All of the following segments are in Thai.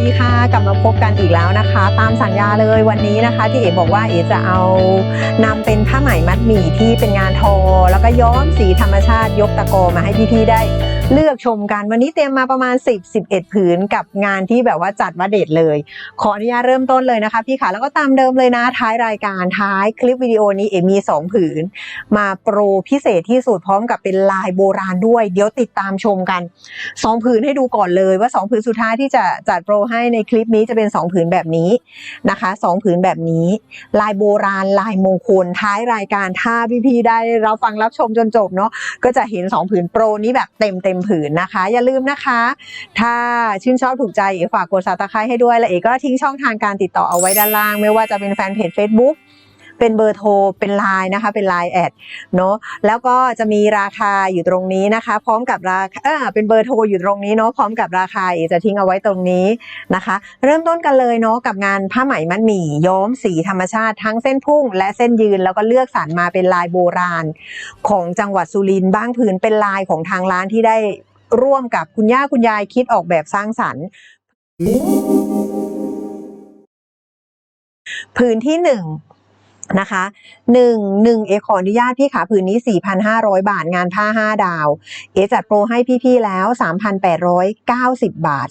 ดีค่ะกลับมาพบกันอีกแล้วนะคะ ตามสัญญาเลยวันนี้นะคะ ที่เอ๋บอกว่าเอ๋จะเอานำเป็นผ้าไหมมัดหมี่ที่เป็นงานทอ แล้วก็ย้อมสีธรรมชาติยกตะโกมาให้พี่ๆได้ เลือกชมกัน วันนี้เตรียมมาประมาณ 10 11 ผืนกับงานที่แบบว่าจัดว่าเด็ดเลย ขออนุญาตเริ่มต้นเลยนะคะพี่ค่ะแล้วก็ตามเดิมเลยนะท้ายรายการท้ายคลิปวิดีโอนี้เอ๋มี 2 ผืน มาโปรพิเศษที่สุดพร้อมกับเป็นลายโบราณด้วย เดี๋ยวติดตามชมกันสองผืนให้ดูก่อนเลยว่าสองผืนสุดท้ายที่จะจัดโปรให้ในคลิปนี้จะเป็นสองผืนแบบนี้นะคะสองผืนแบบนี้ ลายโบราณลายมงคลท้ายรายการถ้าพี่ๆได้เราฟังรับชมจนจบเนาะก็จะเห็นสองผืนโปรนี้แบบเต็มเต็มผืนนะคะ อย่าลืมนะคะ ถ้าชื่นชอบถูกใจเอฝากกดซับสไครต์ให้ด้วยและเอก็ทิ้งช่องทางการติดต่อเอาไว้ด้านล่าง ไม่ว่าจะเป็นแฟนเพจ Facebook เป็นเบอร์โทรเป็นไลน์นะคะ เป็นไลน์แอดเนาะแล้วก็จะมีราคาอยู่ตรงนี้นะคะ พร้อมกับราคาเออเป็นเบอร์โทรอยู่ตรงนี้เนาะพร้อมกับราคาเอจะทิ้งเอาไว้ตรงนี้นะคะ เริ่มต้นกันเลยเนาะกับงานผ้าไหมมัดหมี่ย้อมสีธรรมชาติทั้งเส้นพุ่ง และเส้นยืนแล้วก็เลือกสรรมาเป็นลายโบราณ ของจังหวัดสุรินทร์บ้างผืนเป็นลายของทางร้านที่ได้ร่วมกับคุณย่าคุณยายคิดออกแบบสร้างสรรค์ผืนที่หนึ่ง นะคะหนึ่งหนึ่งเอขออนุญาตพี่ขาผืนนี้ 4,500 บาทงานผ้า 5 ดาว เอจัดโปรให้พี่ๆแล้ว 3,890 บาท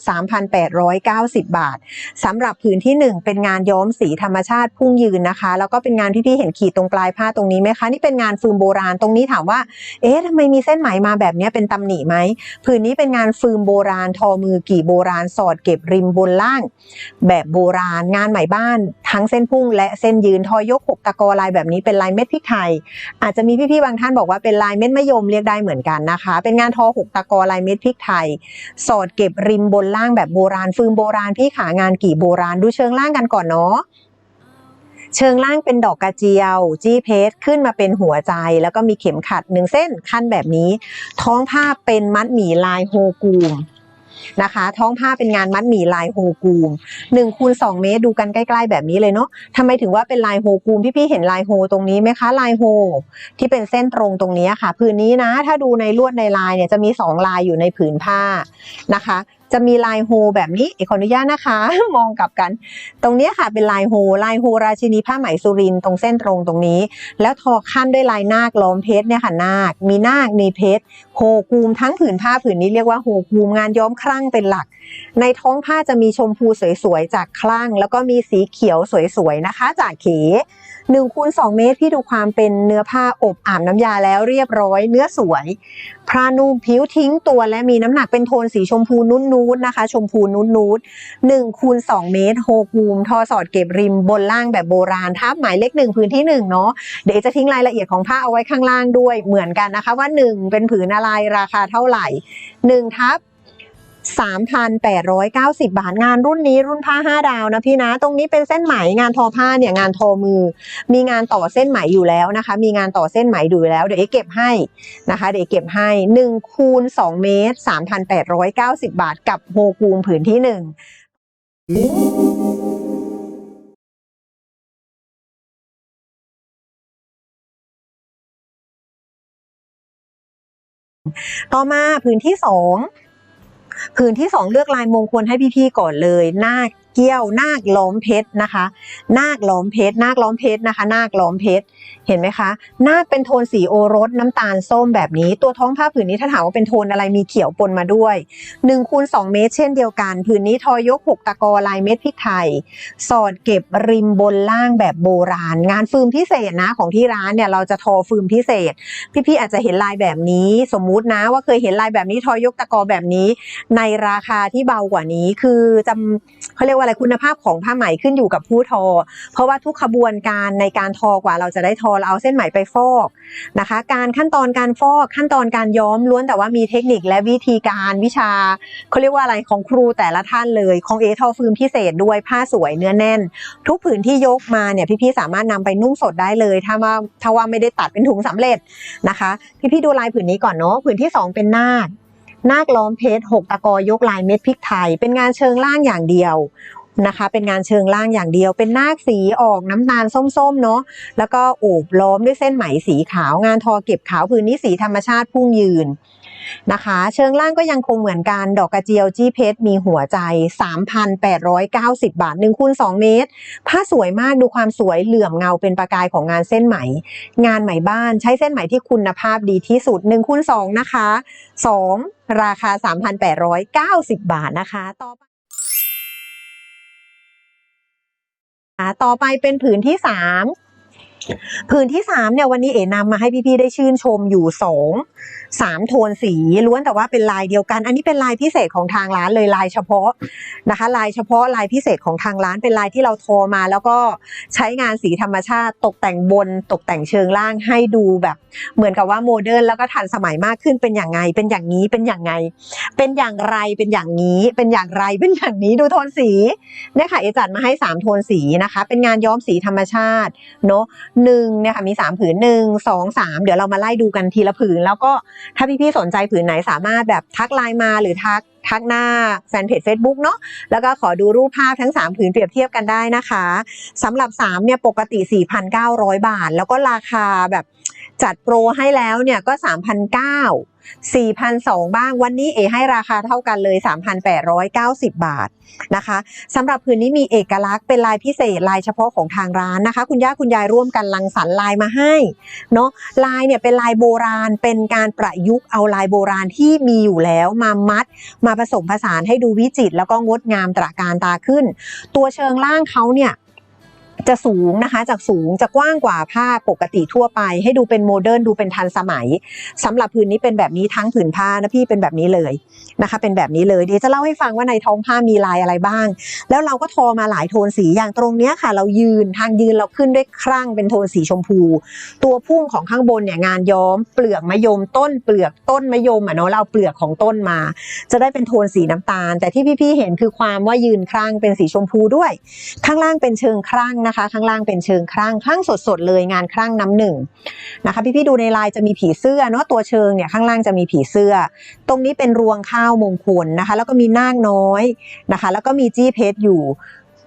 3,890 บาทสำหรับผืนที่ 1 เป็นงานย้อมสีธรรมชาติพุ่งยืนนะคะ แล้วก็เป็นงานที่พี่เห็นขีดตรงปลายผ้าตรงนี้ไหมคะ นี่เป็นงานฟืมโบราณตรงนี้ถามว่า เอ๊ะทำไมมีเส้นไหมมาแบบนี้เป็นตำหนิไหมผืนนี้เป็นงานฟืมโบราณ ทอมือกี่โบราณสอดเก็บริมบนล่าง แบบโบราณงานไหมบ้าน ทั้งเส้นพุ่งและเส้นยืนทอยกหกตะกอลายแบบนี้เป็นลายเม็ดพริกไทย อาจจะมีพี่ๆบางท่านบอกว่าเป็นลายเม็ดมะยมเรียกได้เหมือนกันนะคะ เป็นงานทอหกตะกอลายเม็ดพริกไทย สอดเก็บริมบนล่างแบบโบราณฟืมโบราณพี่ขางานกี่โบราณดูเชิงล่างกันก่อนเนาะเชิงล่างเป็นดอกกระเจียว จี้เพชรขึ้นมาเป็นหัวใจ แล้วก็มีเข็มขัดหนึ่งเส้นขั้นแบบนี้ ท้องผ้าเป็นมัดหมี่ลายโฮกูม นะคะ ท้องผ้าเป็นงานมัดหมี่ลายโฮกูม1คูณ2เมตรดูกันใกล้ๆแบบนี้เลยเนาะทำไมถึงว่าเป็นลายโฮกูมพี่ๆเห็นลายโฮตรงนี้ไหมคะลายโฮที่เป็นเส้นตรงตรงนี้ค่ะ ผืนนี้นะ ถ้าดูในลวดในลายเนี่ยจะมีสองลายอยู่ในผืนผ้านะคะ จะมีลายโฮแบบนี้เอกขออนุญาตนะคะ มองกลับกัน ตรงนี้ค่ะเป็นลายโฮลายโฮราชินีผ้าไหมสุรินตรงเส้นตรงตรงนี้ แล้วทอขั้นด้วยลายนาคล้อมเพชรเนี่ยค่ะนาค มีนาคมีเพชรโฮกูมทั้งผืนผ้าผืนนี้เรียกว่าโฮกูมงานย้อมครั่งเป็นหลัก ในท้องผ้าจะมีชมพูสวยๆจากคลั่ง แล้วก็มีสีเขียวสวยๆนะคะ จากเข หนึ่งคูณสองเมตรพี่ดูความเป็นเนื้อผ้าอบอาบน้ำยาแล้วเรียบร้อย เนื้อสวยพรานุ่มผิวทิ้งตัวและมีน้ำหนักเป็นโทนสีชมพูนุ่นๆนะคะ ชมพูนุ่นๆหนึ่งคูณสองเมตรโฮกูมทอสอดเก็บริมบนล่างแบบโบราณทับหมายเลขหนึ่งพื้นที่หนึ่งเนาะเดี๋ยวจะทิ้งรายละเอียดของผ้าเอาไว้ข้างล่างด้วยเหมือนกันนะคะว่าหนึ่งเป็นผืนอะไรราคาเท่าไหร่หนึ่งทับ 3,890 บาทงานรุ่นนี้รุ่นผ้า 5 ดาวนะพี่นะ ตรงนี้เป็นเส้นไหมงานทอผ้าเนี่ยงานทอมือ มีงานต่อเส้นไหมอยู่แล้วนะคะ มีงานต่อเส้นไหมอยู่แล้วเดี๋ยวเอเก็บให้นะคะ เดี๋ยวเอเก็บให้1คูณ2เมตร 3,890 บาทกับโฮกูมผืนที่ 1ต่อมาผืนที่สอง ผืนที่สองเลือกลายมงคลให้พี่ๆก่อนเลยนา เกี้ยวนาคล้อมเพชรนะคะ นาคล้อมเพชรนาคล้อมเพชรนะคะ นาคล้อมเพชรเห็นไหมคะ นาคเป็นโทนสีโอรสน้ำตาลส้มแบบนี้ ตัวท้องผ้าผืนนี้ถ้าถามว่าเป็นโทนอะไรมีเขียวปนมาด้วย1คูณ2เมตร เช่นเดียวกัน ผืนนี้ทอยก 6 ตะกอลายเม็ดพริกไทย สอดเก็บริมบนล่างแบบโบราณ งานฟืมพิเศษนะของที่ร้านเนี่ยเราจะทอฟืมพิเศษ พี่ๆอาจจะเห็นลายแบบนี้ สมมุตินะว่าเคยเห็นลายแบบนี้ทอยกตะกอแบบนี้ ในราคาที่เบากว่านี้คือจำเขาเรียกว่าอะไรคุณภาพของผ้าไหมขึ้นอยู่กับผู้ทอ เพราะว่าทุกขบวนการในการทอกว่าเราจะได้ทอเราเอาเส้นไหมไปฟอกนะคะ การขั้นตอนการฟอกขั้นตอนการย้อมล้วนแต่ว่ามีเทคนิคและวิธีการวิชาเขาเรียกว่าอะไรของครูแต่ละท่านเลยของเอทอฟืมพิเศษด้วยผ้าสวยเนื้อแน่น ทุกผืนที่ยกมาเนี่ยพี่ๆสามารถนำไปนุ่งสดได้เลย ถ้าว่าถ้าว่าไม่ได้ตัดเป็นถุงสำเร็จนะคะ พี่ๆดูลายผืนนี้ก่อนเนาะผืนที่สองเป็นนาคนาคล้อมเพชรหกตะกอยกลายเม็ดพริกไทย เป็นงานเชิงล่างอย่างเดียว นะคะ เป็นงานเชิงล่างอย่างเดียว เป็นนาคสีออกน้ำตาลส้มๆเนาะแล้วก็โอบล้อมด้วยเส้นไหมสีขาว งานทอเก็บขาวพื้นนี้สีธรรมชาติพุ่งยืนนะคะ เชิงล่างก็ยังคงเหมือนกัน ดอกกระเจียวจี้เพชรมีหัวใจ 3,890 บาท1คูณ2เมตร ผ้าสวยมากดูความสวยเหลื่อมเงาเป็นประกายของงานเส้นไหม งานไหมบ้านใช้เส้นไหมที่คุณภาพดีที่สุด1คูณ2นะคะ 2 ราคา 3,890 บาทนะคะ ต่อไป ต่อไปเป็นผืนที่3 ผืนที่3เนี่ยวันนี้เอ๋นำมาให้พี่ๆได้ชื่นชมอยู่2 3โทนสีล้วนแต่ว่าเป็นลายเดียวกัน อันนี้เป็นลายพิเศษของทางร้านเลยลายเฉพาะนะคะ ลายเฉพาะลายพิเศษของทางร้านเป็นลายที่เราโทรมา แล้วก็ใช้งานสีธรรมชาติ ตกแต่งบน ตกแต่งเชิงล่างให้ดูแบบ เหมือนกับว่าโมเดิร์นแล้วก็ทันสมัยมากขึ้นเป็นอย่างไง เป็นอย่างนี้เป็นอย่างไง เป็นอย่างไรเป็นอย่างนี้เป็นอย่างไรเป็นอย่างนี้ดูโทนสีเนี่ยค่ะเอจัดมาให้3โทนสีนะคะ เป็นงานย้อมสีธรรมชาติเนาะหนึ่งเนี่ยค่ะมี3ผืนหนึ่งสองสามเดี๋ยวเรามาไล่ดูกันทีละผืน แล้วก็ถ้าพี่ๆสนใจผืนไหนสามารถแบบทักไลน์มาหรือทักทักหน้าแฟนเพจ Facebook เนาะแล้วก็ขอดูรูปภาพทั้ง 3 ผืนเปรียบเทียบกันได้นะคะสำหรับ 3 เนี่ยปกติ 4,900 บาท แล้วก็ราคาแบบจัดโปรให้แล้วเนี่ยก็ 3,900 4,200บ้าง วันนี้เอให้ราคาเท่ากันเลย 3,890 บาทนะคะสำหรับผืนนี้มีเอกลักษณ์เป็นลายพิเศษลายเฉพาะของทางร้านนะคะ คุณย่าคุณยายร่วมกันรังสรรลายมาให้เนาะลายเนี่ยเป็นลายโบราณเป็นการประยุกต์เอาลายโบราณที่มีอยู่แล้วมามัด มาผสมผสานให้ดูวิจิตรแล้วก็งดงามตระการตาขึ้น ตัวเชิงล่างเขาเนี่ย จะสูงนะคะจากสูงจะกว้างกว่าผ้าปกติทั่วไป ให้ดูเป็นโมเดิร์นดูเป็นทันสมัยสำหรับผืนนี้เป็นแบบนี้ทั้งผืนผ้านะพี่เป็นแบบนี้เลยนะคะ เป็นแบบนี้เลยเดี๋ยวจะเล่าให้ฟังว่าในท้องผ้ามีลายอะไรบ้าง แล้วเราก็ทอมาหลายโทนสีอย่างตรงเนี้ยค่ะ เรายืนทางยืนเราขึ้นด้วยครั่งเป็นโทนสีชมพู ตัวพุ่งของข้างบนเนี่ยงานย้อมเปลือกมะยมต้นเปลือกต้นมะยมอะเนาะเราเปลือกของต้นมา จะได้เป็นโทนสีน้ำตาล แต่ที่พี่ๆเห็นคือความว่ายืนครั่งเป็นสีชมพูด้วย ข้างล่างเป็นเชิงครั่งนะคะ ข้างล่างเป็นเชิงครั่งครั่งสดๆเลยงานครั่งน้ำหนึ่งนะคะพี่ๆดูในลายจะมีผีเสื้อเนาะตัวเชิงเนี่ยข้างล่างจะมีผีเสื้อ ตรงนี้เป็นรวงข้าวมงคลนะคะ แล้วก็มีนาคน้อยนะคะ แล้วก็มีจี้เพชรอยู่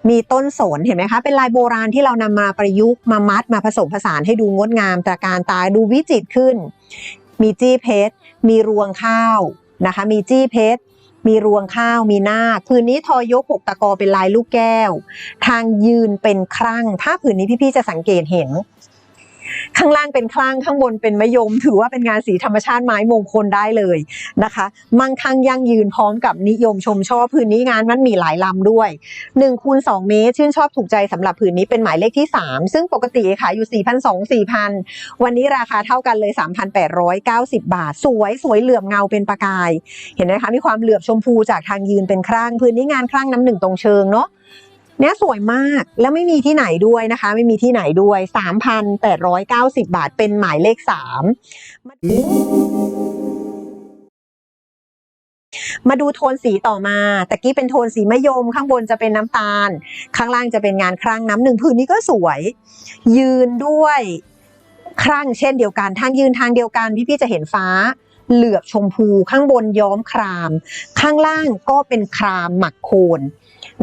มีต้นสนเห็นไหมคะ เป็นลายโบราณที่เรานำมาประยุกต์มามัดมาผสมผสานให้ดูงดงามตระการตาดูวิจิตรขึ้น มีจี้เพชร มีรวงข้าวนะคะ มีจี้เพชร มีรวงข้าวมีนาคผืนนี้ทอยกหกตะกอเป็นลายลูกแก้ว ทางยืนเป็นครั่ง ถ้าผืนนี้พี่ๆจะสังเกตเห็น ข้างล่างเป็นคลั่งข้างบนเป็นมะยม ถือว่าเป็นงานสีธรรมชาติไม้มงคลได้เลยนะคะ มั่งคั่งยั่งยืนพร้อมกับนิยมชมชอบผืนนี้งานมันมีหลายลำด้วย1คูณ2เมตร ชื่นชอบถูกใจสำหรับผืนนี้เป็นหมายเลขที่ 3 ซึ่งปกติขายอยู่ 4,200 4,000 วันนี้ราคาเท่ากันเลย 3,890 บาท สวยสวยเหลื่อมเงาเป็นประกาย เห็นไหมคะ มีความเหลือบชมพูจากทางยืนเป็นครั่งพื้นนี้งานครั่งน้ำหนึ่งตรงเชิงเนาะ เนี่ยสวยมากแล้วไม่มีที่ไหนด้วยนะคะ ไม่มีที่ไหนด้วย 3,890 บาทเป็นหมายเลข 3มาดูโทนสีต่อมาตะกี้เป็นโทนสีมะยม ข้างบนจะเป็นน้ำตาล ข้างล่างจะเป็นงานครั่งน้ำหนึ่งพื้นนี้ก็สวย ยืนด้วยครั่งเช่นเดียวกันทางยืนทางเดียวกัน พี่ๆจะเห็นฟ้า เหลือบชมพูข้างบนย้อมคราม ข้างล่างก็เป็นครามหมักโคน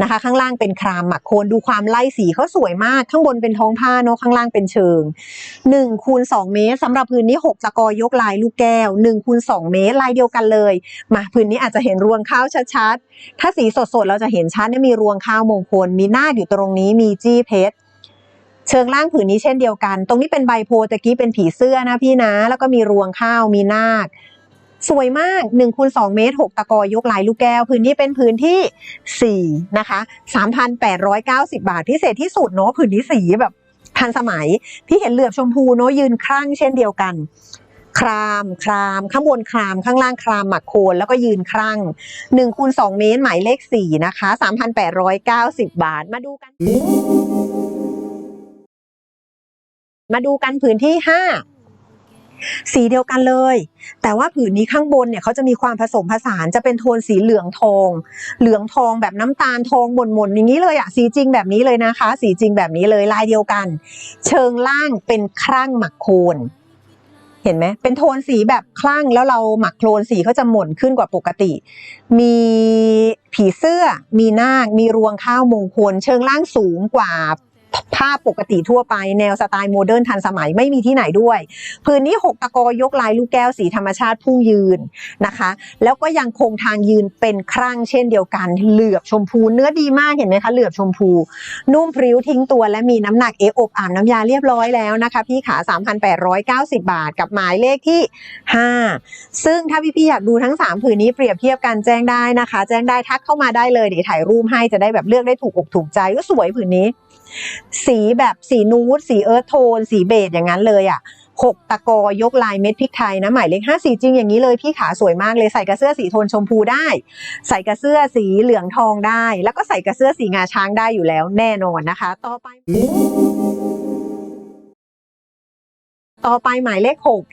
นะคะ ข้างล่างเป็นครามหมักโคนดูความไล่สีเขาสวยมากข้างบนเป็นท้องผ้าเนาะข้างล่างเป็นเชิง1คูณ2เมตรสำหรับพื้นนี้ 6 ตะกอยกลายลูกแก้ว1คูณ2เมตรลายเดียวกันเลย มาพื้นนี้อาจจะเห็นรวงข้าวชัดๆ ถ้าสีสดๆ เราจะเห็นชัดเนี่ยมีรวงข้าวมงคล มีหน้าอยู่ตรงนี้มีจี้เพชรเชิงล่างผืนนี้เช่นเดียวกัน ตรงนี้เป็นใบโพตะกี้เป็นผีเสื้อนะพี่นะ แล้วก็มีรวงข้าวมีนาค สวยมาก1คูณ2เมตร 6 ตะกอยกลายลูกแก้ว พื้นนี้เป็นพื้นที่ 4 นะคะ 3,890 บาทพิเศษที่สุดเนาะผืนนี้สีแบบทันสมัยพี่เห็นเหลือบชมพูเนาะยืนครั่งเช่นเดียวกัน ครามครามข้างบนครามข้างล่างครามหมักโคนแล้วก็ยืนครั่ง1คูณ2เมตรหมายเลข 4 นะคะ 3,890 บาทมาดูกัน มาดูกันผืนที่ 5 สีเดียวกันเลย แต่ว่าผืนนี้ข้างบนเนี่ยเขาจะมีความผสมผสานจะเป็นโทนสีเหลืองทอง เหลืองทองแบบน้ำตาลทองหม่นๆอย่างนี้เลยอะสีจริงแบบนี้เลยนะคะ สีจริงแบบนี้เลยลายเดียวกัน เชิงล่างเป็นครั่งหมักโคนเห็นไหมเป็นโทนสีแบบคลั่งแล้วเราหมักโคลนสีเขาจะหม่นขึ้นกว่าปกติ มีผีเสื้อ มีนาค มีรวงข้าวมงคล เชิงล่างสูงกว่า ภาพปกติทั่วไปแนวสไตล์โมเดิร์นทันสมัยไม่มีที่ไหนด้วย พื้นนี้ 6 ตะกอยกลายลูกแก้วสีธรรมชาติพุ่งยืนนะคะ แล้วก็ยังคงทางยืนเป็นครั่งเช่นเดียวกัน เหลือบชมพูเนื้อดีมากเห็นไหมคะเหลือบชมพู นุ่มพริ้วทิ้งตัวและมีน้ำหนักเออบอ่านน้ำยาเรียบร้อยแล้วนะคะพี่ขา 3,890 บาทกับหมายเลขที่ 5 ซึ่งถ้าพี่ๆอยากดูทั้ง 3 ผืนนี้เปรียบเทียบกันแจ้งได้นะคะ แจ้งได้ทักเข้ามาได้เลยเดี๋ยวถ่ายรูปให้จะได้แบบเลือกได้ถูกอกถูกใจก็สวยผืนนี้ สีแบบสีนูดสีเอิร์ธโทน สีเบจอย่างนั้นเลยอะหกตะกอยกลายเม็ดพริกไทยนะหมายเลขห้าสีจริงอย่างนี้เลยพี่ขาสวยมากเลยใส่กระเสื้อสีโทนชมพูได้ ใส่กระเสื้อสีเหลืองทองได้ แล้วก็ใส่กระเสื้อสีงาช้างได้อยู่แล้วแน่นอนนะคะ ต่อไป ต่อไปหมายเลขหก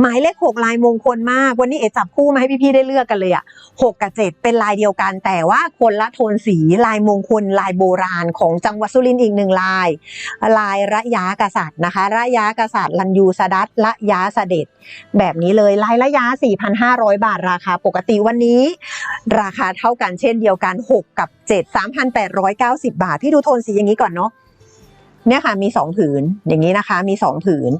หมายเลขหกลายมงคลมาก วันนี้เอ๋จับคู่มาให้พี่ๆได้เลือกกันเลยอะหกกับเจ็ดเป็นลายเดียวกัน แต่ว่าคนละโทนสีลายมงคลลายโบราณของจังหวัดสุรินทร์อีกหนึ่งลาย ลายระยะกษัตริย์นะคะ ระยะกษัตริย์ลันยูสดัตระยะเสด็จ แบบนี้เลยลายระยะ 4,500 บาทราคา ปกติวันนี้ ราคาเท่ากันเช่นเดียวกัน 6 กับ 7 3,890 บาท พี่ดูโทนสีอย่างนี้ก่อนเนาะ เนี่ยค่ะมี 2 ผืนอย่างนี้นะคะ มี 2 ผืน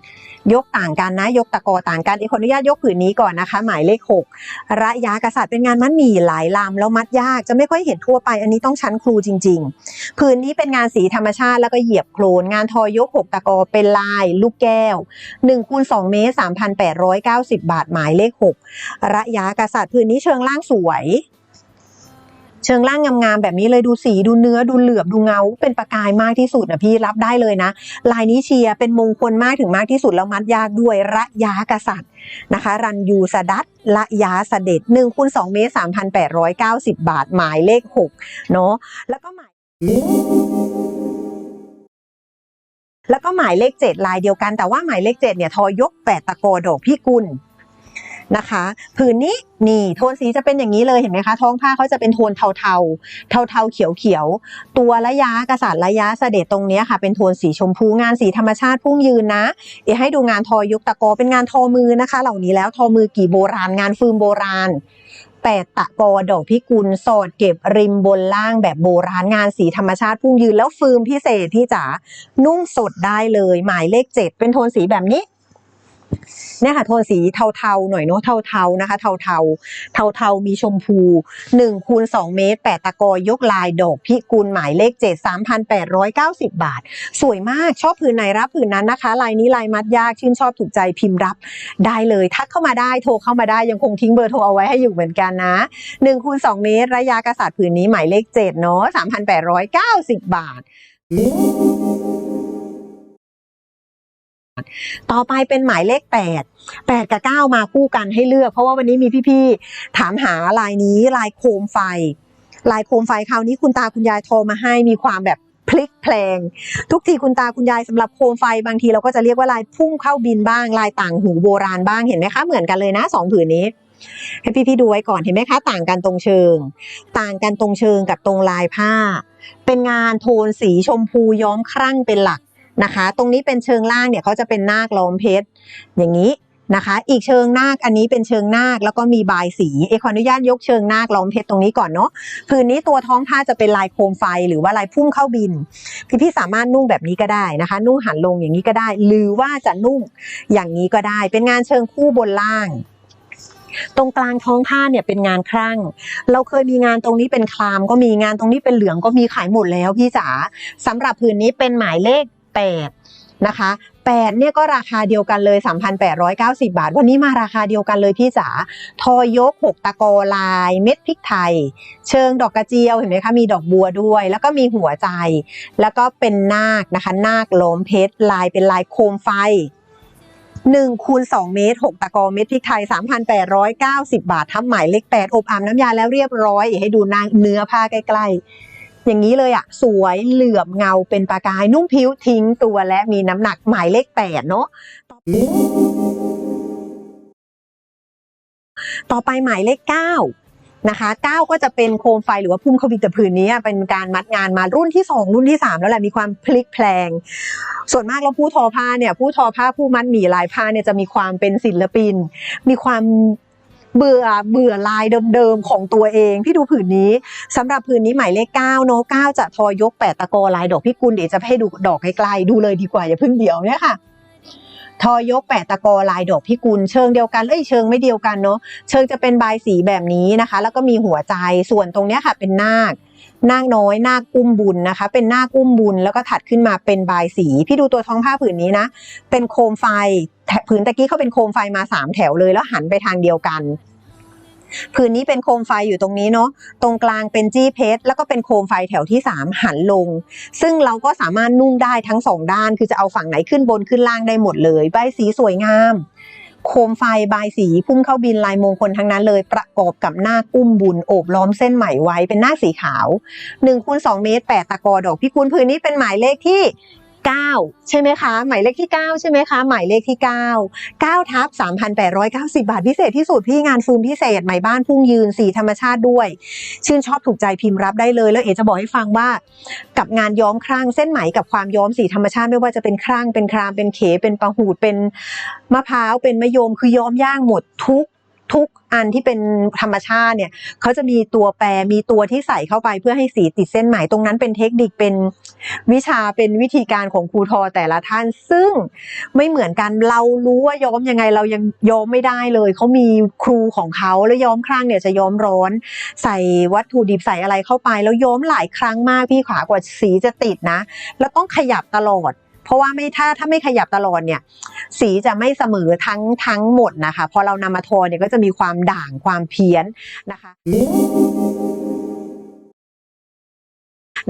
ยกต่างกันนะ ยกตะกอต่างกันเอกขออนุญาตยกผืนนี้ก่อนนะคะ หมายเลข 6 ระยะกษัตริย์เป็นงานมัดหมี่หลายลำแล้วมัดยากจะไม่ค่อยเห็นทั่วไปอันนี้ต้องชั้นครูจริง ๆ ผืนนี้เป็นงานสีธรรมชาติแล้วก็เหยียบโคลนงานทอยก 6 ตะกอเป็นลาย ลูกแก้ว1คูณ2เมตร3,890 บาทหมายเลข 6 ระยะกษัตริย์ผืนนี้เชิงล่างสวย เชิงล่างงามๆแบบนี้เลยดูสีดูเนื้อดูเหลือบดูเงา เป็นประกายมากที่สุดนะพี่รับได้เลยนะ ลายนี้เชียร์เป็นมงคลมากถึงมากที่สุดแล้วมัดยากด้วยระยะกษัตริย์นะคะ รันยูสดัตระยะเสด็จ1คูณ2เมตร3,890 บาท หมายเลข 6 เนาะแล้วก็หมายแล้วก็หมายเลข 7 ลายเดียวกัน แต่ว่าหมายเลข 7เนี่ยทอยก 8 ตะโกดอกพี่กุล นะคะ ผืนนี้นี่โทนสีจะเป็นอย่างนี้เลยเห็นไหมคะท้องผ้าเขาจะเป็นโทนเทาๆเทาๆเขียวๆตัวระยะกษัตริย์ระยะเสด็จตรงนี้ค่ะ เป็นโทนสีชมพูงานสีธรรมชาติพุ่งยืนนะเดี๋ยวให้ดูงานทอยุกตะโกเป็นงานทอมือนะคะ เหล่านี้แล้วทอมือกี่โบราณงานฟืนโบราณแปดตะกอดอกพิกุลสอดเก็บริมบนล่างแบบโบราณงานสีธรรมชาติพุ่งยืนแล้วฟืมพิเศษพี่จ๋านุ่งสดได้เลย หมายเลขเจ็ดเป็นโทนสีแบบนี้ เนี่ยค่ะโทนสีเทาๆหน่อยเนาะเทาๆนะคะ เทาๆเทาๆมีชมพู1คูณ2เมตร8ตะกอยกลายดอกพิกุลหมายเลข 7 3,890 บาท สวยมากชอบผืนไหนรับผืนนั้นนะคะ ลายนี้ลายมัดยากชื่นชอบถูกใจพิมพ์รับได้เลยทักเข้ามาได้โทรเข้ามาได้ยังคงทิ้งเบอร์โทรเอาไว้ให้อยู่เหมือนกันนะ1คูณ2เมตร ระยะกษัตริย์ผืนนี้หมายเลข7เนาะ3,890 บาท ต่อไปเป็นหมายเลข 8 8 กับ 9 มาคู่กันให้เลือก เพราะว่าวันนี้มีพี่ๆ ถามหาลายนี้ลายโคมไฟ ลายโคมไฟคราวนี้คุณตาคุณยายโทรมาให้มีความแบบพลิกแพลง ทุกทีคุณตาคุณยายสำหรับโคมไฟบางทีเราก็จะเรียกว่าลายพุ่งเข้าบินบ้าง ลายต่างหูโบราณบ้างเห็นไหมคะเหมือนกันเลยนะสองผืนนี้ให้พี่ๆดูไว้ก่อนเห็นไหมคะ ต่างกันตรงเชิง ต่างกันตรงเชิงกับตรงลายผ้า เป็นงานโทนสีชมพูย้อมครั่งเป็นหลัก นะคะ ตรงนี้เป็นเชิงล่างเนี่ยเขาจะเป็นนาคล้อมเพชรอย่างนี้นะคะ อีกเชิงนาคอันนี้เป็นเชิงนาคแล้วก็มีบายสีเอขออนุญาตยกเชิงนาคล้อมเพชรตรงนี้ก่อนเนาะผืนนี้ตัวท้องผ้าจะเป็นลายโคมไฟหรือว่าลายพุ่งเข้าบิน พี่พี่สามารถนุ่งแบบนี้ก็ได้นะคะ นุ่งหันลงอย่างนี้ก็ได้ หรือว่าจะนุ่งอย่างนี้ก็ได้ เป็นงานเชิงคู่บนล่างตรงกลางท้องผ้าเนี่ยเป็นงานครั่ง เราเคยมีงานตรงนี้เป็นคลามก็มีงานตรงนี้เป็นเหลืองก็มีขายหมดแล้วพี่จ๋าสำหรับผืนนี้เป็นหมายเลข 8นะคะ8เนี่ยก็ราคาเดียวกันเลย 3,890 บาท วันนี้มาราคาเดียวกันเลยพี่จ๋าทอยก 6 ตะกอลาย เม็ดพริกไทย เชิงดอกกระเจียวเห็นไหมคะ มีดอกบัวด้วย แล้วก็มีหัวใจ แล้วก็เป็นนาคนะคะ นาคล้มเพชรลายเป็นลายโคมไฟ1คูณ2เมตร 6 ตะกอเม็ดพริกไทย 3,890 บาททับหมายเลข8อบอาบน้ำยาแล้วเรียบร้อยให้ดูนางเนื้อผ้าใกล้ๆ อย่างนี้เลยอะสวยเหลื่อมเงาเป็นประกายนุ่งผิวทิ้งตัวและมีน้ำหนักหมายเลข8เนาะต่อไปหมายเลข9นะคะ9ก็จะเป็นโคมไฟหรือว่าพุ่มข้าบินแต่ผืนนี้เป็นการมัดงานมารุ่นที่ 2 รุ่นที่ 3 แล้วแหละมีความพลิกแพลง ส่วนมากแล้วผู้ทอผ้าเนี่ยผู้ทอผ้าผู้มัดหมี่ลายผ้าเนี่ยจะมีความเป็นศิลปิน มีความ เบื่อเบื่อลายเดิมๆของตัวเอง พี่ดูผืนนี้สำหรับผืนนี้หมายเลข9เนาะ9จะทอยกแปดตะกอลายดอกพี่กุลเดี๋ยวจะให้ดูดอกใกล้ๆดูเลยดีกว่าอย่าเพิ่งเดี๋ยวเนี่ยค่ะ ทอยกแปดตะกอลายดอกพิกุลเชิงเดียวกันเอ้ยเชิงไม่เดียวกันเนาะเชิงจะเป็นใบสีแบบนี้นะคะ แล้วก็มีหัวใจส่วนตรงเนี้ยค่ะ เป็นนาคนาคน้อยนาคอุ้มบุญนะคะ เป็นนาคอุ้มบุญแล้วก็ถัดขึ้นมาเป็นบายสี พี่ดูตัวท้องผ้าผืนนี้นะ เป็นโคมไฟผืนตะกี้เขาเป็นโคมไฟมาสามแถวเลยแล้วหันไปทางเดียวกัน ผืนนี้เป็นโคมไฟอยู่ตรงนี้เนาะตรงกลางเป็นจี้เพชรแล้วก็เป็นโคมไฟแถวที่สามหันลง ซึ่งเราก็สามารถนุ่งได้ทั้งสองด้าน คือจะเอาฝั่งไหนขึ้นบนขึ้นล่างได้หมดเลย ใบสีสวยงาม โคมไฟบายสีพุ่มเข้าบินลายมงคลทั้งนั้นเลยประกอบกับหน้ากุ้มบุญโอบล้อมเส้นไหมไว้เป็นหน้าสีขาว1คูณ2เมตร8ตะกอดอกพี่คุณพื้นนี้เป็นหมายเลขที่ 9 ใช่ไหมคะ หมายเลขที่ 9 ใช่ไหมคะ หมายเลขที่ 9 9ทับ3,890 บาทพิเศษที่สุดพี่งานฟูมพิเศษไหมบ้านพุ่งยืนสีธรรมชาติด้วย ชื่นชอบถูกใจพิมพ์รับได้เลย แล้วเอจะบอกให้ฟังว่า กับงานย้อมครั่งเส้นไหมกับความย้อมสีธรรมชาติไม่ว่าจะเป็นครั่งเป็นครามเป็นเขเป็นปะหูดเป็นมะพร้าวเป็นมะยมคือย้อมย่างหมดทุกทุกอันที่เป็นธรรมชาติเนี่ยเขาจะมีตัวแปรมีตัวที่ใส่เข้าไปเพื่อให้สีติดเส้นไหมตรงนั้นเป็นเทคนิคเป็น วิชาเป็นวิธีการของครูทอแต่ละท่าน ซึ่งไม่เหมือนกันเรารู้ว่าย้อมยังไงเรายังย้อมไม่ได้เลยเขามีครูของเขาแล้วย้อมครั้งเนี่ยจะย้อมร้อน ใส่วัตถุดิบใส่อะไรเข้าไปแล้วย้อมหลายครั้งมากพี่ขวากว่าสีจะติดนะ แล้วต้องขยับตลอดเพราะว่าไม่ถ้าถ้าไม่ขยับตลอดเนี่ยสีจะไม่เสมอทั้งทั้งหมดนะคะ พอเรานำมาทอเนี่ยก็จะมีความด่างความเพี้ยนนะคะ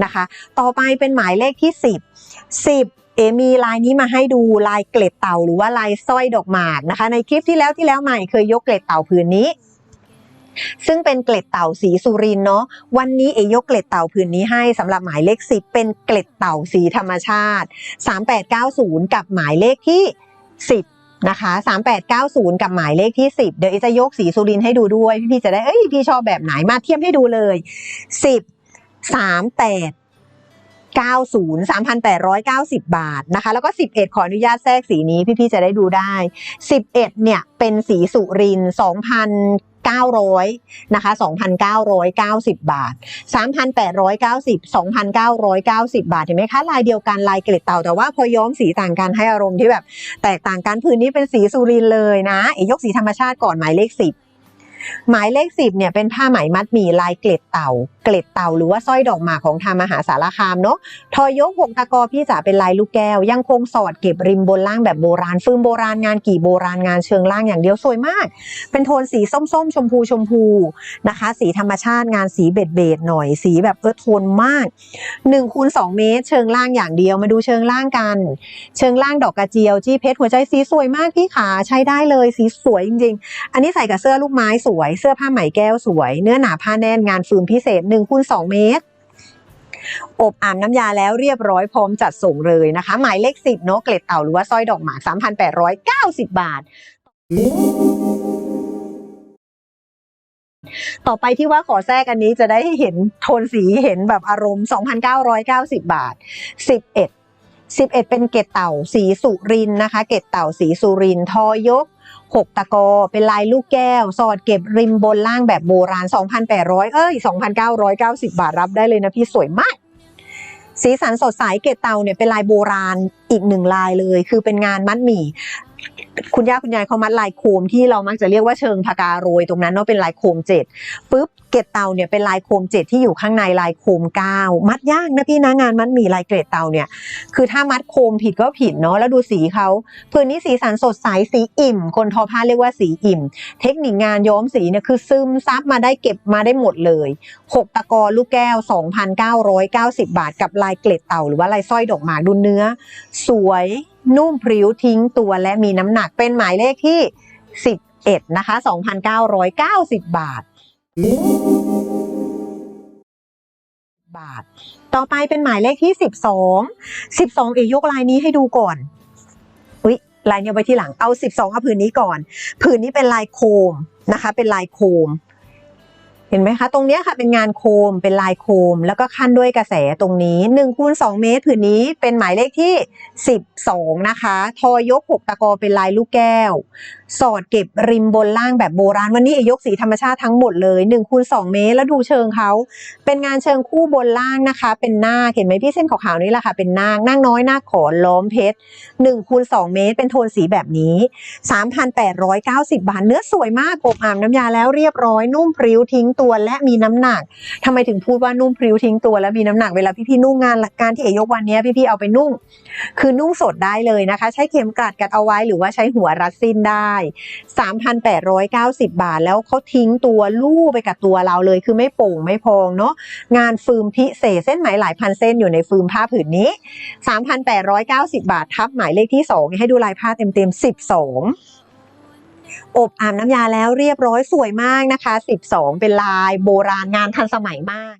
นะคะ ต่อไปเป็นหมายเลขที่ 10 10 เอมีลายนี้มาให้ดูลายเกล็ดเต่าหรือว่าลายสร้อยดอกหมากนะคะ ในคลิปที่แล้วที่แล้วใหม่เคยยกเกล็ดเต่าผืนนี้ซึ่งเป็นเกล็ดเต่าสีสุรินเนาะวันนี้เอยกเกล็ดเต่าผืนนี้ให้สำหรับหมายเลข10เป็นเกล็ดเต่าสีธรรมชาติ 3890 กับหมายเลขที่ 10นะคะ3890 กับหมายเลขที่ 10 เดี๋ยวจะยกสีสุรินให้ดูด้วย พี่ๆจะได้เอ้ยพี่ชอบแบบไหนมาเทียบให้ดูเลย 10 38 90 3,890บาทนะคะ แล้วก็11ขออนุญาตแทรกสีนี้พี่ๆจะได้ดูได้11เนี่ยเป็นสีสุรินทร์2,900นะคะ2,990 บาท 3,890 2,990 บาทเห็นไหมคะลายเดียวกันลายเกล็ดเต่าแต่ว่าพอย้อมสีต่างกันให้อารมณ์ที่แบบ แตกต่างกันพื้นนี้เป็นสีสุรินเลยนะเอยกสีธรรมชาติก่อนหมายเลข10 หมายเลข10เนี่ยเป็นผ้าไหมมัดหมี่ลายเกล็ดเต่า เกล็ดเต่าหรือว่าสร้อยดอกหมากของทางมหาสารคามเนาะทอยกหกตะกอพี่จ๋าเป็นลายลูกแก้ว ยังคงสอดเก็บริมบนล่างแบบโบราณฟืมโบราณงานกี่โบราณงานเชิงล่างอย่างเดียวสวยมาก เป็นโทนสีส้มๆ ชมพูชมพูนะคะ สีธรรมชาติงานสีเบดเบดหน่อยสีแบบเออโทนมาก1คูณ2เมตร เชิงล่างอย่างเดียวมาดูเชิงล่างกัน เชิงล่างดอกกระเจียวจี้เพชรหัวใจสีสวยมากพี่ขาใช้ได้เลยสีสวยจริง ๆ อันนี้ใส่กับเสื้อลูกไม้สวย เสื้อผ้าไหมแก้วสวย เนื้อหนาผ้าแน่นงานฟืมพิเศษ1คูณ2เมตร อบอ่านน้ำยาแล้วเรียบร้อยพร้อมจัดส่งเลยนะคะ หมายเลขสิบเนาะเกล็ดเต่าหรือว่าสร้อยดอกหมาก3,890 บาทต่อไปที่ว่าขอแทรกอันนี้จะได้เห็นโทนสีเห็นแบบอารมณ์ 2,990 บาท 11 11 เป็นเกล็ดเต่าสีสุรินนะคะ เกล็ดเต่าสีสุรินทร์ทอยก 6 ตะกอ เป็นลายลูกแก้ว สอดเก็บริมบนล่างแบบโบราณ 2,800 เอ้ย 2,990 บาทรับได้เลยนะพี่สวยมาก สีสันสดใสเกตเตาเนี่ยเป็นลายโบราณอีกหนึ่งลายเลย คือเป็นงานมัดหมี่ คุณย่าคุณยายเขามัดลายโคมที่เรามักจะเรียกว่าเชิงพากาโรยตรงนั้นเนาะเป็นลายโคมเจ็ดปุ๊บเกล็ดเตาเนี่ยเป็นลายโคมเจ็ดที่อยู่ข้างในลายโคมเก้ามัดยากนะพี่นะงานมัดหมี่ลายเกล็ดเตาเนี่ยคือถ้ามัดโคมผิดก็ผิดเนาะแล้วดูสีเขาพื้นนี้สีสันสดใสสีอิ่ม คนทอผ้าเรียกว่าสีอิ่ม เทคนิคงานย้อมสีเนี่ยคือซึมซับมาได้เก็บมาได้หมดเลย6ตะกอลูกแก้ว 2,990 บาท กับลายเกล็ดเต่าหรือว่าลายสร้อยดอกหมากดูเนื้อ สวย นุ่มพริ้วทิ้งตัวและมีน้ำหนักเป็นหมายเลขที่ 11 นะคะ 2,990 บาท บาท ต่อไปเป็นหมายเลขที่ 12 12 เอยกลายนี้ให้ดูก่อนอุ๊ยลายเนี้ยไว้ที่หลังเอา 12 เอาผืนนี้ก่อน ผืนนี้เป็นลายโคมนะคะ เป็นลายโคม เห็นไหมคะ ตรงนี้ค่ะเป็นงานโคมเป็นลายโคม แล้วก็ขั้นด้วยกระแสตรงนี้1คูณ2เมตรผืนนี้เป็นหมายเลขที่ 12 นะคะ ทอยก 6 ตะกอเป็นลายลูกแก้ว สอดเก็บริมบนล่างแบบโบราณ วันนี้เอยกสีธรรมชาติทั้งหมดเลย1คูณ2เมตร แล้วดูเชิงเขา เป็นงานเชิงคู่บนล่างนะคะ เป็นหน้าเห็นไหมพี่เส้นขาวๆนี่แหละค่ะ เป็นนาคนาคน้อยหน้าขอล้อมเพชร1คูณ2เมตร เป็นโทนสีแบบนี้ 3,890 บาท เนื้อสวยมากอบอ่ามน้ำยาแล้วเรียบร้อย นุ่มพริ้วทิ้งตัวและมีน้ำหนักทำไมถึงพูดว่านุ่มพริ้วทิ้งตัวและมีน้ำหนักเวลาพี่ๆนุ่งงานการที่เอยกวันนี้พี่ๆเอาไปนุ่ง คือนุ่งสดได้เลยนะคะ ใช้เข็มกลัดกัดเอาไว้หรือว่าใช้หัวรัดสิ้นได้3,890 บาท แล้วเขาทิ้งตัวลู่ไปกับตัวเราเลย คือไม่โป่งไม่พองเนาะงานฟืมพิเศษเส้นไหมหลายพันเส้นอยู่ในฟืมผ้าผืนนี้ 3,890 บาท ทับหมายเลขที่ 2 ให้ดูลายผ้าเต็มๆ 12อบอาบน้ำยาแล้วเรียบร้อยสวยมากนะคะ 12 เป็นลายโบราณงานทันสมัยมาก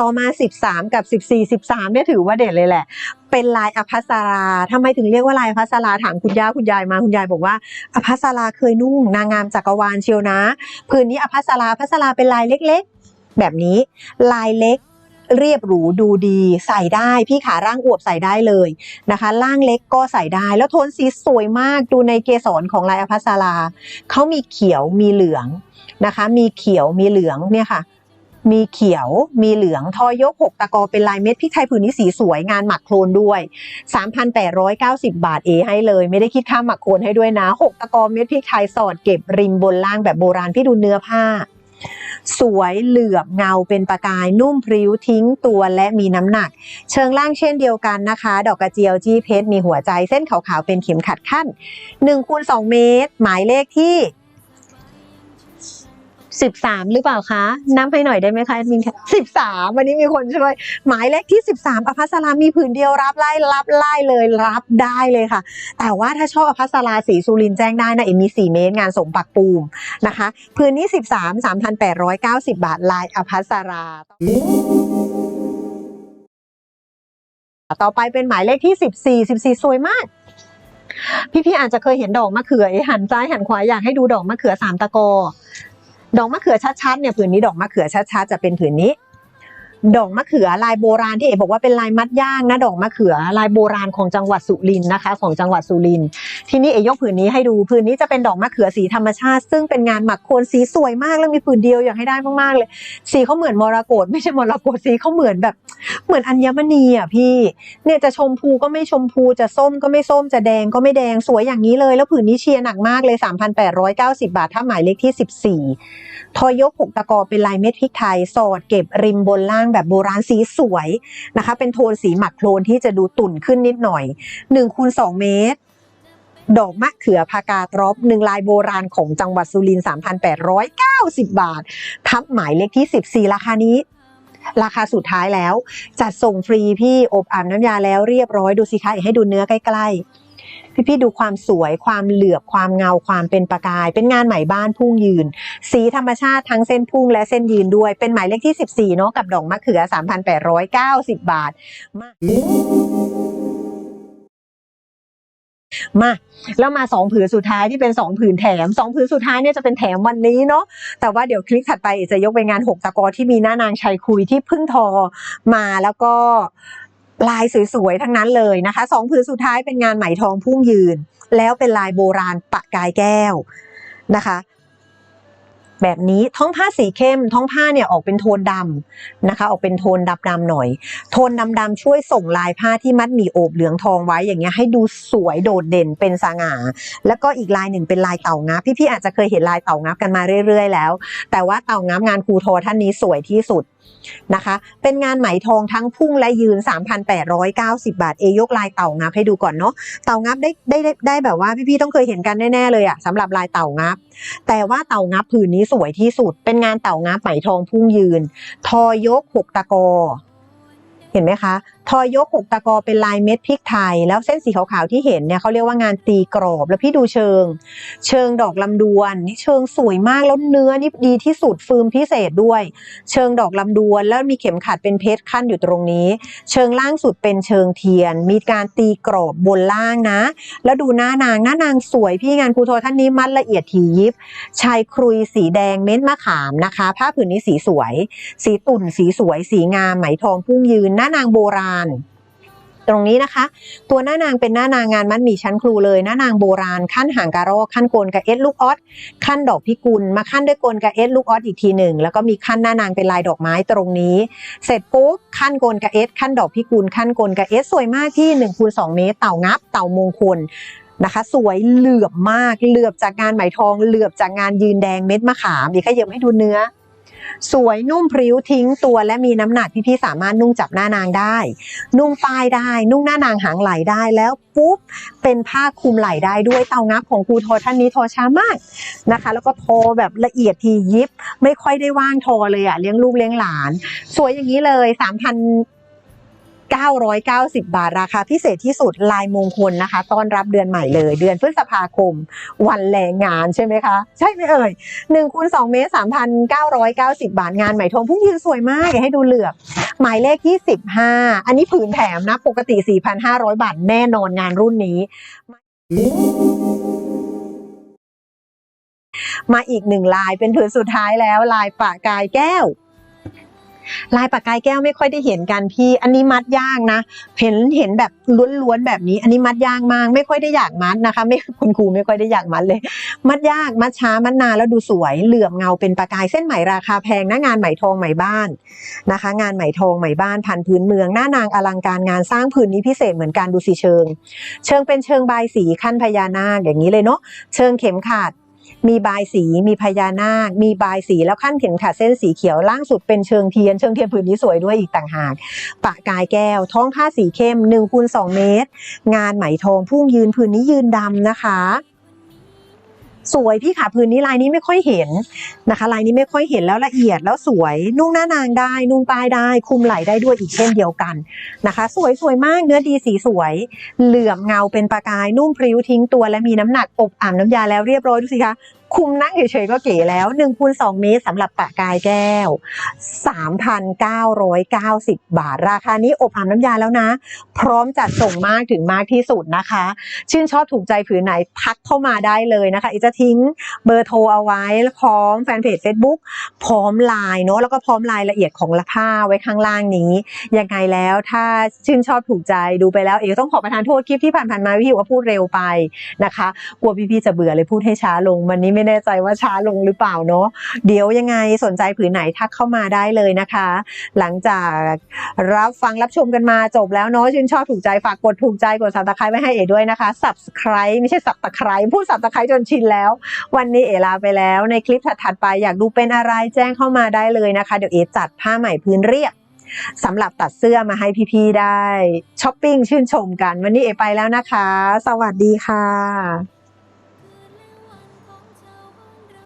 ต่อมา 13 กับ 14 13เนี่ยถือว่าเด็ดเลยแหละ เป็นลายอภัสราทำไมถึงเรียกว่าลายอภัสราถามคุณย่าคุณยายมาคุณยายบอกว่าอภัสราเคยนุ่งนางงามจักรวาลเชียวนะพื้นนี้อภัสราอภัสราเป็นลายเล็กๆ แบบนี้ลายเล็กเรียบหรูดูดีใส่ได้พี่ขาร่างอวบใส่ได้เลยนะคะร่างเล็กก็ใส่ได้ แล้วโทนสีสวยมากดูในเกสรของลายอภัสราเขามีเขียวมีเหลืองนะคะ มีเขียวมีเหลืองเนี่ยค่ะ มีเขียวมีเหลืองทอยก 6 ตะกอเป็นลายเม็ดพริกไทยผืนนี้สีสวยงานหมักโคลนด้วย 3,890 บาทเอให้เลย ไม่ได้คิดค่าหมักโคลนให้ด้วยนะ 6 ตะกอเม็ดพริกไทยสอดเก็บริมบนล่างแบบโบราณพี่ดูเนื้อผ้า สวยเหลือบเงาเป็นประกายนุ่มพริ้วทิ้งตัวและมีน้ำหนัก เชิงล่างเช่นเดียวกันนะคะ ดอกกระเจียวจี้เพชรมีหัวใจเส้นขาวๆเป็นเข็มขัดขั้น1คูณ2เมตร หมายเลขที่ สิบสามหรือเปล่าคะนับให้หน่อยได้ไหมคะแอดมินคะสิบสามวันนี้มีคนช่วย หมายเลขที่สิบสามอภัสรามีผืนเดียวรับไล่รับไล่เลยรับได้เลยค่ะ แต่ว่าถ้าชอบอภัสราสีสุรินแจ้งได้นะเอ็มมีสี่เมตรงานสมปักปูมนะคะพื้นนี้สิบสามสามพันแปดร้อยเก้าสิบบาทลายอภัสราต่อไปเป็นหมายเลขที่สิบสี่สิบสี่สวยมากพี่ๆอาจจะเคยเห็นดอกมะเขือเอหันซ้ายหันขวาอยากให้ดูดอกมะเขือสามตะกอ ดอกมะเขือชัดๆเนี่ยผืนนี้ดอกมะเขือชัดๆจะเป็นผืนนี้ ดอกมะเขือลายโบราณที่เอ๋บอกว่าเป็นลายมัดย่างนะดอกมะเขือลายโบราณของจังหวัดสุรินทร์นะคะ ของจังหวัดสุรินทร์ทีนี้เอ๋ยกผืนนี้ให้ดูผืนนี้จะเป็นดอกมะเขือสีธรรมชาติ ซึ่งเป็นงานหมักโคนสีสวยมากแล้วมีผืนเดียวอยากให้ได้มากๆเลย สีเขาเหมือนมรกตไม่ใช่มรกตสีเขาเหมือนแบบ เหมือนอัญมณีอะพี่เนี่ยจะชมพูก็ไม่ชมพูจะส้มก็ไม่ส้มจะแดงก็ไม่แดงสวยอย่างนี้เลย แล้วผืนนี้เชียร์หนักมากเลย 3,890 บาทถ้าหมายเลขที่ 14ทอยกหกตะกอเป็นลายเม็ดพริกไทยสอดเก็บริมบนล่างแบบโบราณสีสวยนะคะ เป็นโทนสีหมักโคลนที่จะดูตุ่นขึ้นนิดหน่อย1คูณ2เมตร ดอกมะเขือพากาตรอบหนึ่งลายโบราณของจังหวัดสุรินทร์3,890 บาท ทับหมายเลขที่ 14 ราคานี้ราคาสุดท้ายแล้ว จัดส่งฟรีพี่อบอาบน้ำยาแล้วเรียบร้อยดูสิคะอยากให้ดูเนื้อใกล้ ๆ พี่ๆดูความสวยความเหลือบความเงาความเป็นประกาย เป็นงานไหมบ้านพุ่งยืน สีธรรมชาติทั้งเส้นพุ่งและเส้นยืนด้วยเป็นหมายเลขที่ 14เนาะกับดอกมะเขือ 3,890 บาทมามาแล้วมาสองผืนสุดท้ายที่เป็นสองผืนแถมสองผืนสุดท้ายเนี่ยจะเป็นแถมวันนี้เนาะแต่ว่าเดี๋ยวคลิปถัดไปจะยกไปงานหกตะกอที่มีหน้านางชัยคุยที่พึ่งทอมาแล้วก็ ลายสวยๆ ทั้งนั้นเลยนะคะสองผืนสุดท้ายเป็นงานไหมทองพุ่งยืน แล้วเป็นลายโบราณปะกายแก้วนะคะ แบบนี้ท้องผ้าสีเข้ม ท้องผ้าเนี่ยออกเป็นโทนดำนะคะ ออกเป็นโทนดำดำหน่อย โทนดำดำๆช่วยส่งลายผ้าที่มัดหมี่โอบเหลืองทองไว้อย่างเงี้ยให้ดูสวยโดดเด่นเป็นสง่า แล้วก็อีกลายหนึ่งเป็นลายเต่างับพี่ๆอาจจะเคยเห็นลายเต่างับกันมาเรื่อย ๆ แล้ว แต่ว่าเต่างับงานครูโทท่านนี้สวยที่สุดนะคะ เป็นงานไหมทองทั้งพุ่งและยืน 3,890 บาท เอยกลายเต่างับให้ดูก่อนเนาะ เต่างับได้ได้ได้ได้แบบว่าพี่ๆต้องเคยเห็นกันแน่ๆเลยอะสำหรับลายเต่างับ แต่ว่าเต่างับผืนนี้สวยที่สุด เป็นงานเต่างาไหมทองพุ่งยืน ทอยกหกตะกอ เห็นไหมคะทอยกหกตะกอเป็นลายเม็ดพริกไทย แล้วเส้นสีขาวๆที่เห็นเนี่ยเขาเรียกว่างานตีกรอบแล้วพี่ดูเชิง เชิงดอกลำดวนนี่เชิงสวยมากแล้วเนื้อนี่ดีที่สุดฟืมพิเศษด้วย เชิงดอกลำดวนแล้วมีเข็มขัดเป็นเพชรขั้นอยู่ตรงนี้ เชิงล่างสุดเป็นเชิงเทียน มีการตีกรอบบนล่างนะ แล้วดูหน้านางหน้านางสวยพี่งานครูโทท่านนี้มัดละเอียดถี่ยิบ ชายครุยสีแดงเม้นมะขามนะคะ ผ้าผืนนี้สีสวย สีตุ่นสีสวย สีงามไหมทองพุ่งยืนหน้าน้านางโบราณ ตรงนี้นะคะ ตัวหน้านางเป็นหน้านางงานมัดหมี่ชั้นครูเลยหน้านางโบราณขั้นหางการอขั้นโกนกับเอสลูกออสขั้นดอกพิกุล มาขั้นด้วยโกนกับเอสลูกออสอีกทีหนึ่งแล้วก็มีขั้นหน้านางเป็นลายดอกไม้ตรงนี้ เสร็จปุ๊บขั้นโกนกับเอสขั้นดอกพิกุลขั้นโกนกับเอสสวยมากที่1นคูณสเมตรเต่างับ เต่ามงคลนะคะสวยเหลือบมากเหลือบจากงานไหมทองเหลือบจากงานยืนแดงเม็ดมะขามดีขยับให้ดูเนื้อ สวยนุ่มพริ้วทิ้งตัวและมีน้ำหนักพี่ๆสามารถนุ่งจับหน้านางได้ นุ่งป้ายได้ นุ่งหน้านางหางไหลได้แล้วปุ๊บเป็นผ้าคลุมไหล่ได้ด้วยเตางับของครูโทท่านนี้โทช้ามากนะคะ แล้วก็โทแบบละเอียดทียิบ ไม่ค่อยได้ว่างโทเลยอะเลี้ยงลูกเลี้ยงหลาน สวยอย่างนี้เลย3 0 990 บาทราคาพิเศษที่สุดลายมงคลนะคะ ต้อนรับเดือนใหม่เลย เดือนพฤษภาคม วันแรงงานใช่ไหมคะ ใช่ไหมเอ่ย1คูณ2เมตร 3,990 บาทงานไหมทองพุ่งยืนสวยมากอยากให้ดูเหลือบหมายเลขที่ 15 อันนี้ผืนแถมนะ ปกติ 4,500 บาทแน่นอนงานรุ่นนี้มาอีกหนึ่งลายเป็นผืนสุดท้ายแล้วลายปากกายแก้ว ลายปากกายแก้วไม่ค่อยได้เห็นกันพี่ อันนี้มัดยากนะ เห็นเห็นแบบล้วนๆแบบนี้ อันนี้มัดยากมาก ไม่ค่อยได้อยากมัดนะคะ ไม่คุณครูไม่ค่อยได้อยากมัดเลย มัดยากมัดช้ามัดนานแล้วดูสวย เหลื่อมเงาเป็นประกายเส้นไหมราคาแพงนะงานไหมทองไหมบ้านนะคะ งานไหมทองไหมบ้านพันพื้นเมืองหน้านางอลังการงานสร้างผืนนี้พิเศษเหมือนกันดูสีเชิง เชิงเป็นเชิงใบสีขั้นพญานาคอย่างนี้เลยเนาะเชิงเข็มขัด มีบายสีมีพญานาค มีบายสีแล้วขั้นเข็มขัดเส้นสีเขียวล่างสุดเป็นเชิงเทียน เชิงเทียนผืนนี้สวยด้วยอีกต่างหาก ปะกายแก้ว ท้องผ้าสีเข้ม1คูณ2เมตร งานไหมทองพุ่งยืนผืนนี้ยืนดำนะคะสวยพี่ขาผืนนี้ลายนี้ไม่ค่อยเห็นนะคะลายนี้ไม่ค่อยเห็นแล้วละเอียดแล้วสวยนุ่งหน้านางได้ นุ่งปลายได้ คุมไหล่ได้ด้วยอีกเช่นเดียวกันนะคะ สวยสวยมากเนื้อดีสีสวย เหลื่อมเงาเป็นประกายนุ่มพริ้วทิ้งตัวและมีน้ำหนักอบอ่ำน้ำยาแล้วเรียบร้อยดูสิคะ คุมนั่งเฉยๆก็เก๋แล้ว1คูณ2เมตรสำหรับปะกายแก้ว 3,990 บาท ราคานี้อบอ่ำน้ำยาแล้วนะ พร้อมจัดส่งมากถึงมากที่สุดนะคะ ชื่นชอบถูกใจผืนไหนทักเข้ามาได้เลยนะคะอีจะทิ้งเบอร์โทรเอาไว้พร้อมแฟนเพจ Facebook พร้อมไลน์เนาะแล้วก็พร้อมรายละเอียดของผ้าไว้ข้างล่างนี้ยังไงแล้วถ้าชื่นชอบถูกใจดูไปแล้วเอกต้องขอประทานโทษคลิปที่ผ่านๆมาพี่ว่าพูดเร็วไปนะคะกลัวพี่ๆจะเบื่อเลยพูดให้ช้าลงวันนี้ไม่แน่ใจว่าช้าลงหรือเปล่าเนาะเดี๋ยวยังไงสนใจผืนไหนทักเข้ามาได้เลยนะคะ หลังจากรับฟังรับชมกันมาจบแล้วเนาะชื่นชอบถูกใจฝากกดถูกใจกด subscribe ไว้ให้เอ๋ด้วยนะคะ subscribe ไม่ใช่ subscribe พูด subscribe จนชินแล้ว วันนี้เอ๋ลาไปแล้วในคลิปถัดๆไปอยากดูเป็นอะไรแจ้งเข้ามาได้เลยนะคะ เดี๋ยวเอ๋จัดผ้าใหม่พื้นเรียบสำหรับตัดเสื้อมาให้พี่ๆได้ช้อปปิ้งชื่นชมกัน วันนี้เอไปแล้วนะคะ สวัสดีค่ะ